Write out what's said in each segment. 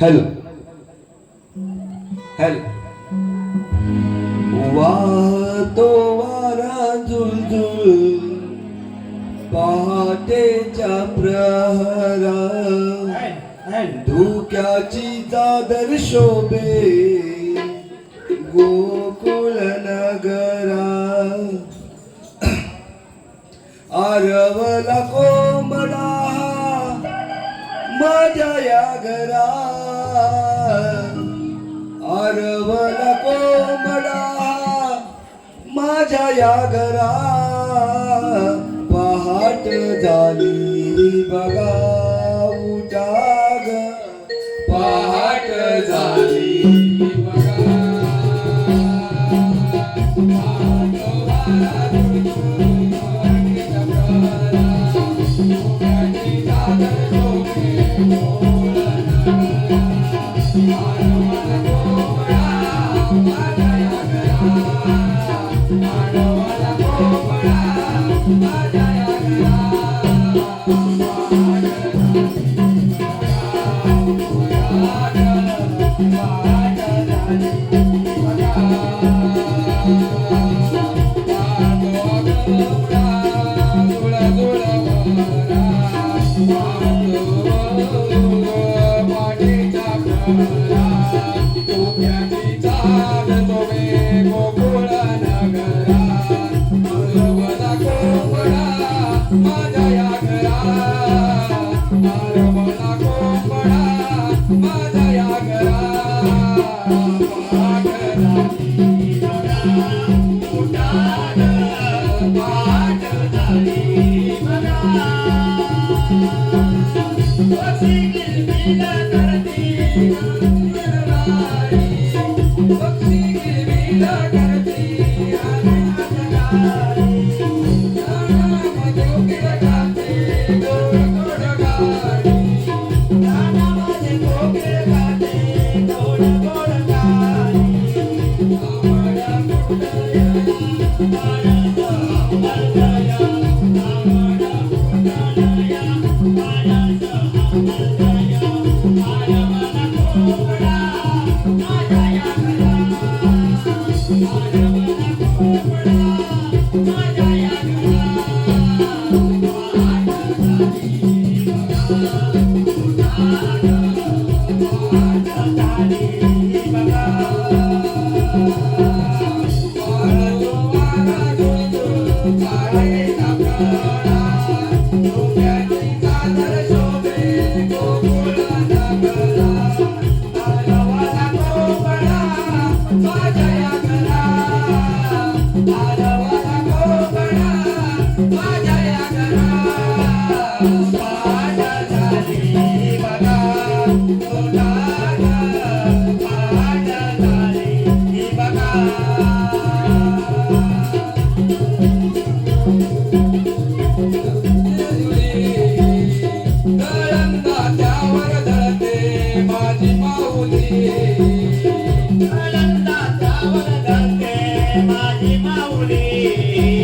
Hello. Hello. वाहतो वारा झुळझुळ पहाटेच्या प्रहरा धुक्याची चादर शोभे गोकुळ नगरा आरवला कोंबडा माझ्या या घरा आरवला कोंबडा माझ्या या घरा Bye. माझ्या या घरा Thank you.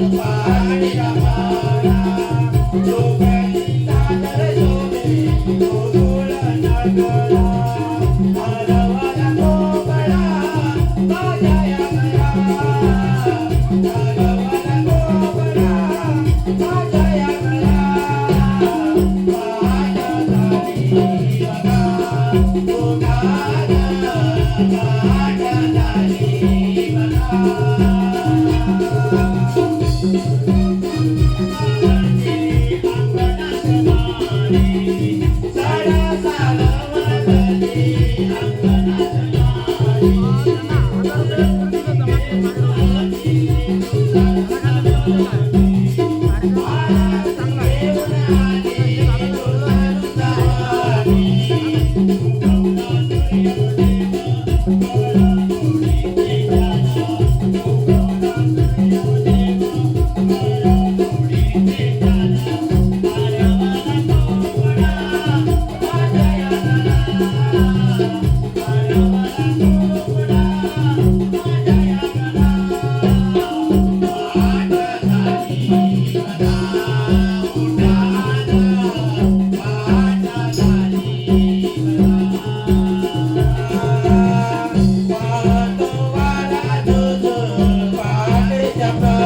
माझ्या Yeah.